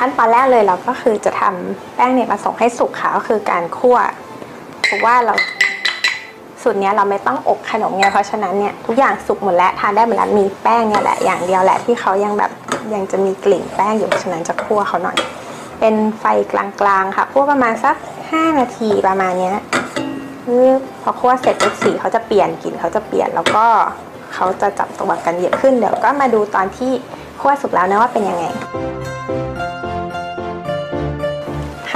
ขั้นตอนแรกเลยเราก็คือจะทำแป้งเนี่ยมาส่งให้สุกค่ะก็คือการคั่วเพราะว่าเราสูตรเนี้ยเราไม่ต้องอบขนมไงเพราะฉะนั้นเนี่ยทุกอย่างสุกหมดแล้วทานได้หมดแล้วมีแป้งเนี่ยแหละอย่างเดียวแหละที่เขายังแบบยังจะมีกลิ่นแป้งอยู่เพราะฉะนั้นจะคั่วเขาหน่อย เป็นไฟกลางๆค่ะคั่วประมาณสัก 5 นาทีประมาณเนี้ยคือพอคั่วเสร็จปุ๊บสีเขาจะเปลี่ยนกลิ่นเขาจะเปลี่ยนแล้วก็เขาจะจับตัวกันเยอะขึ้นเดี๋ยวก็มาดูตอนที่คั่วสุกแล้วนะว่าเป็นยังไง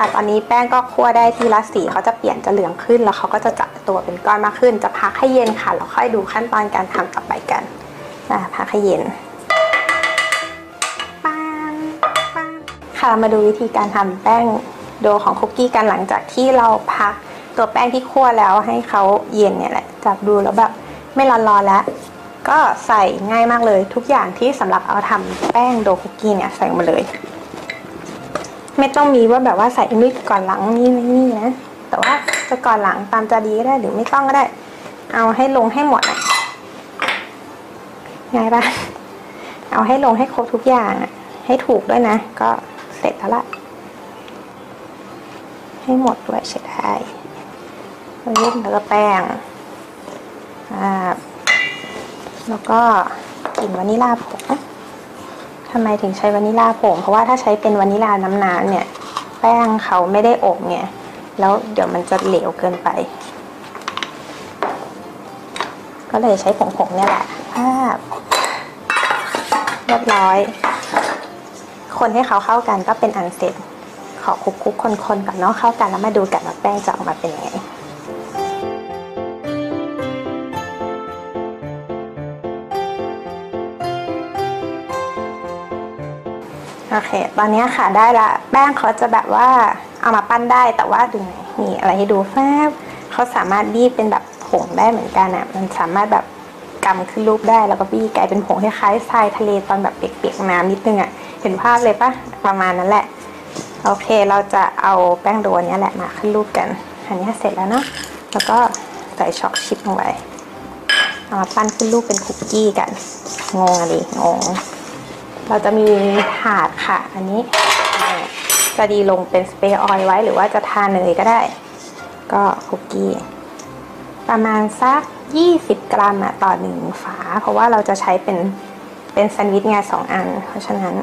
ค่ะ ตอนนี้แป้งก็คั่วได้ทีละสีเขาจะเปลี่ยนจะเหลืองขึ้น แล้วเขาก็จะจับตัวเป็นก้อนมากขึ้น จะพักให้เย็นค่ะแล้วค่อยดูขั้นตอนการทำต่อไปกันอะพักให้เย็นปามปามค่ะามาดูวิธีการทำแป้งโดของคุกกี้กันหลังจากที่เราพักตัวแป้งที่คั่วแล้วให้เขาเย็นเนี่ยแหละจับดูแล้วแบบไม่ร้อนๆแล้ว ก็ใส่ง่ายมากเลยทุกอย่างที่สำหรับเอาทำแป้งโดคุกกี้เนี่ยใส่มาเลย ไม่ต้องมีว่าแบบว่าใส่นิดก่อนหลังนี่นี่นะ แต่ว่าจะก่อนหลังตามจะดีก็ได้หรือไม่ต้องก็ได้ เอาให้ลงให้หมดอะง่ายปะเอาให้ลงให้ครบทุกอย่างอะ ให้ถูกด้วยนะ ก็เสร็จแล้วละให้หมดด้วยใช้ได้แล้วแล้วก็แป้งอ่าแล้วก็กลิ่นวานิลาผง ทำไมถึงใช้วานิลาผงเพราะว่าถ้าใช้เป็นวานิลาน้ำน้ำเนี่ย แป้งเขาไม่ได้อบเนี่ยแล้วเดี๋ยวมันจะเหลวเกินไป ก็เลยใช้ผงผงเนี่ยแหละภาพเรียบร้อย คนให้เขาเข้ากันก็เป็นอันเสร็จ ขอคลุกคนๆก่อนเนาะเข้ากันแล้วมาดูกันว่าแป้งจะออกมาเป็นยังไง อเค ตอนนี้ค่ะได้ละแป้งเขาจะแบบว่าเอามาปั้นได้แต่ว่าดูไหนมีอะไรให้ดูแฟบเขาสามารถบี้เป็นแบบผงได้เหมือนกันอะมันสามารถแบบกำขึ้นรูปได้แล้วก็บี้กลายเป็นผงคล้ายๆทรายทะเลตอนแบบเปียกๆน้ำนิดนึงอะเห็นภาพเลยปะประมาณนั้นแหละ โอเคเราจะเอาแป้งโดนนี้แหละมาขึ้นรูปกันอันนี้เสร็จแล้วเนาะแล้วก็ใส่ช็อกชิพลงไปเอามาปั้นขึ้นรูปเป็นคุกกี้กันงงอะดิงง เราจะมีถาดค่ะ อันนี้จะดีลงเป็นสเปรย์ออยล์ไว้ หรือว่าจะทาเนยก็ได้ ก็คุกกี้ ประมาณสัก 20 กรัมอะต่อหนึ่งฝา เพราะว่าเราจะใช้เป็นเป็นแซนด์วิชไงสองอัน เพราะฉะนั้น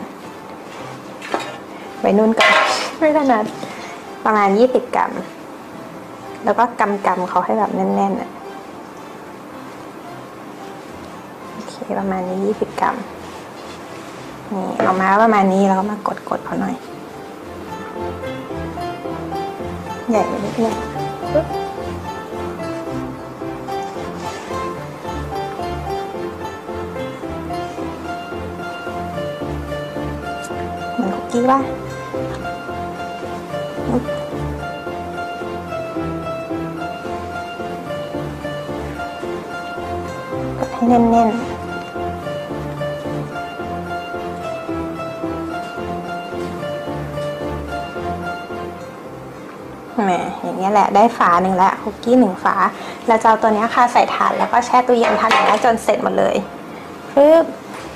ไว้นุ่นก่อนไม่ถนัดประมาณ 20 กรัม แล้วก็กำกำเขาให้แบบแน่นๆอะโอเค ประมาณนี้ 20 กรัม นี่ออกมาประมาณนี้แล้วก็มากดกดเขาหน่อย ใหญ่ไปนิดนึงเหมือนคุกกี้ป่ะกดให้แน่นๆ อย่างเงี้ยแหละได้ฝาหนึ่งแล้วคุกกี้หนึ่งฝาเราจะเอาตัวนี้ค่ะใส่ถาดแล้วก็แช่ตู้เย็นทำอย่างนี้จนเสร็จหมดเลยปึ๊บ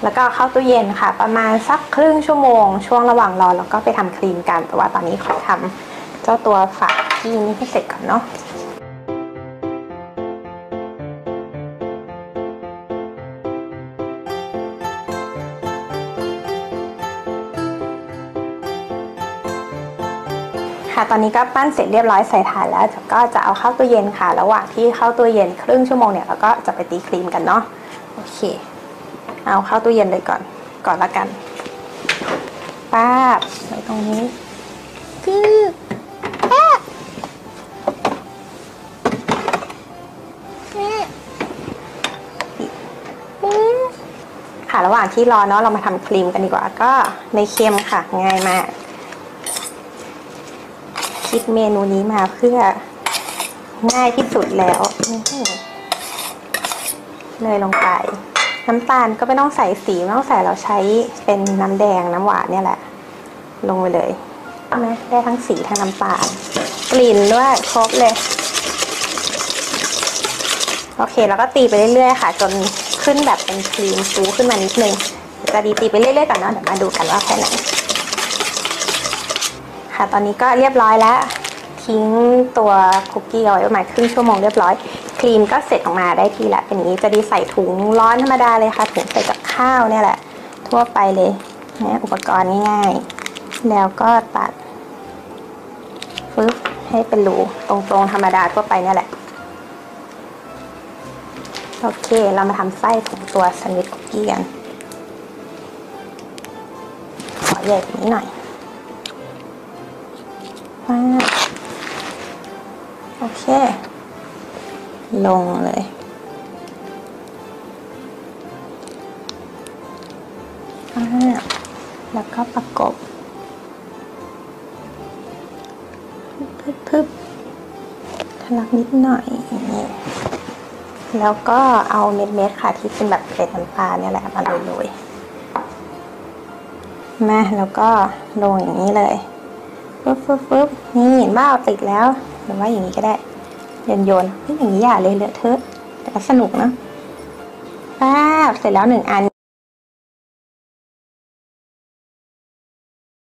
แล้วก็เข้าตู้เย็นค่ะ ประมาณสักครึ่งชั่วโมง ช่วงระหว่างรอแล้วก็ไปทำครีมกันแต่ว่าตอนนี้ขอทำเจ้าตัวฝาที่นี้ให้เสร็จก่อนเนาะ ค่ะ ตอนนี้ก็ปั้นเสร็จเรียบร้อยใส่ถาดแล้ว ก็จะเอาเข้าตู้เย็นค่ะ ระหว่างที่เข้าตู้เย็นครึ่งชั่วโมงเนี่ยเราก็จะไปตีครีมกันเนาะ โอเค เอาเข้าตู้เย็นเลยก่อน ก่อนละกัน ป้าบไว้ตรงนี้คือป้าบค่ะ ระหว่างที่รอเนาะ เรามาทำครีมกันดีกว่า ก็ในเค็มค่ะ ง่ายมาก คิดเมนูนี้มาเพื่อง่ายที่สุดแล้วเลยลงไป น้ำตาลก็ไม่ต้องใส่สีไม่ต้องใส่เราใช้เป็นน้ำแดงน้ำหวานเนี่ยแหละ ลงไปเลยใช่ไหมได้ทั้งสีทั้งน้ำตาลกลิ่นด้วยครบเลย โอเค แล้วก็ตีไปเรื่อยๆ ค่ะ จนขึ้นแบบเป็นครีมฟูขึ้นมานิดนึงจะดีตีไปเรื่อยๆก่อนเนาะเดี๋ยวมาดูกันว่าแค่ไหน ตอนนี้ก็เรียบร้อยแล้ว ทิ้งตัวคุกกี้เอาไว้ประมาณครึ่งชั่วโมงเรียบร้อย ครีมก็เสร็จออกมาได้ทีละเป็นอย่างนี้จะดีใส่ถุงร้อนธรรมดาเลยค่ะ ถุงใส่กับข้าวเนี่ยแหละ ทั่วไปเลยนะอุปกรณ์ง่ายๆ แล้วก็ตัดฟึบให้เป็นรูตรงๆธรรมดาทั่วไปเนี่ยแหละ โอเค เรามาทำไส้ของตัวแซนด์วิชคุกกี้กัน ขอใหญ่กว่านี้หน่อย ว้าวโอเค ลงเลย แล้วก็ประกบพึบพึบทะลักนิดหน่อย แล้วก็เอาเม็ดๆค่ะที่เป็นแบบเกล็ดน้ำตาเนี่ยแหละมาโรยๆมาแล้วก็ลงอย่างนี้เลย บฟึบฟึบนี่เห็นว่าเอาติดแล้วหรือว่าอย่างนี้ก็ได้โยนโยนอย่างนี้อย่าเลยเลอะเทอะแต่สนุกเนาะป้าบเสร็จแล้วหนึ่งอัน